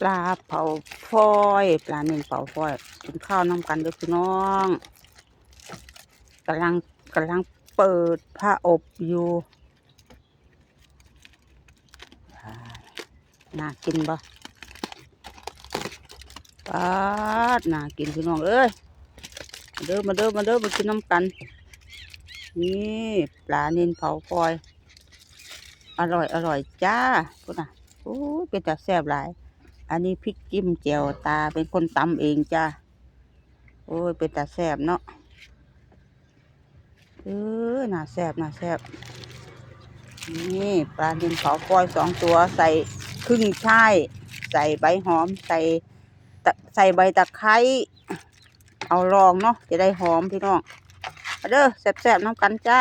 ปลาเผาฟอยปลาเน่งเผาฟอยกินข้าวน้ำกันเด้วยพี่น้องกำลังกำลังเปิดผ้าอบอยู่น่ากินบ่ปาดน่ากินพี่น้องเอ้ยมาเด้อมาเด้อมาเด้อมากินน้ำกัน นี่ปลาเน่นเผาฟอย อร่อยอร่อยจ้าพุ่นน่ะโอ้ยเป็นแต่แซ่บหลาย อันนี้พริกจิ้มแจ่วตาเป็นคนตำเองจ้าโอ้ย เป็นแต่แซ่บเนาะเออหน่าแซ่บน่าแซ่บนี่ปลาดินเผาฟอยสองตัวใส่ครึ่งช่ายใส่ใบหอม ใส่ใส่ใบตะไคร้เอาลองเนาะจะได้หอมพี่น้องเด้อแซ่บๆน้ำกันจ้า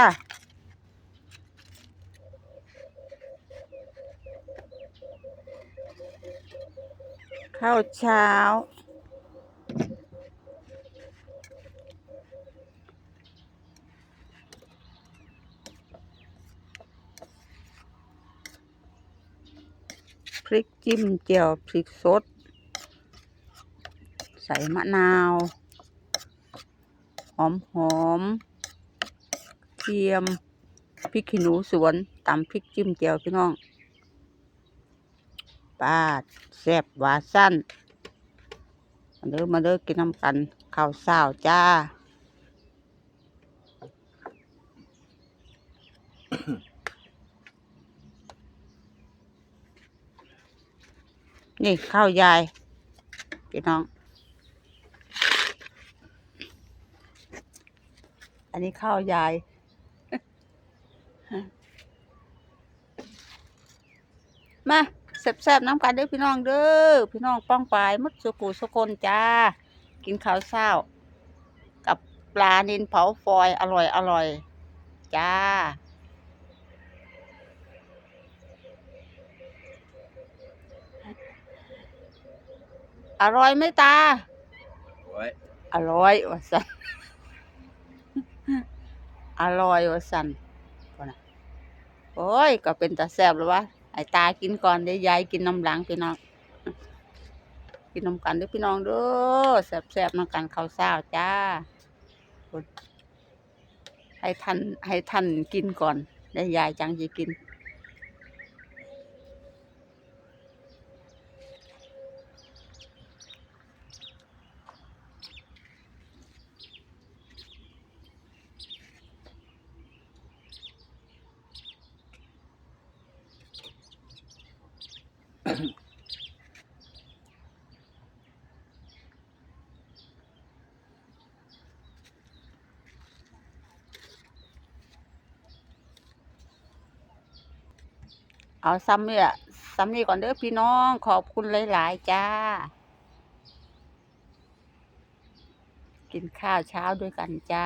ข้าวเช้า พริกจิ้มเจียวพริกสด ใส่มะนาว หอมหอมเทียมพริกขี้หนูสวนตำพริกจิ้มเจียวพี่น้อง ปาดแซ่บหวานสั้นมาเด้อมาเด้อกินน้ำกันข้าวเช้าจ้านี่ข้าวยายพี่น้อง อันนี้ข้าวยาย มา แซ่บๆน้ำกันเด้อพี่น้องเด้อพี่น้องป้องปลายมุดสุกูสุคนจ้า กินข้าวเช้า กับปลานินเผาฟอยอร่อยอร่อยจ้าอร่อยไหมตา โอ้ยอร่อยว่าสัน อร่อยว่าสันว่าน่ะโอ้ย ก็เป็นตาแซ่บแล้ววะ ไอ้ตากินก่อนเดี๋ยวยายกินน้ำหลังพี่น้อง กินน้ำกันด้วยพี่น้องเด้อแซ่บๆน้ำกันข้าวเช้าจ้า ให้ท่านให้ท่านกินก่อนเดี๋ยวยายจังจะกิน เอาซ้ำเนี่ยซ้ำนี่ก่อนเด้อพี่น้องขอบคุณหลาย ๆ จ้า กินข้าวเช้าด้วยกันจ้า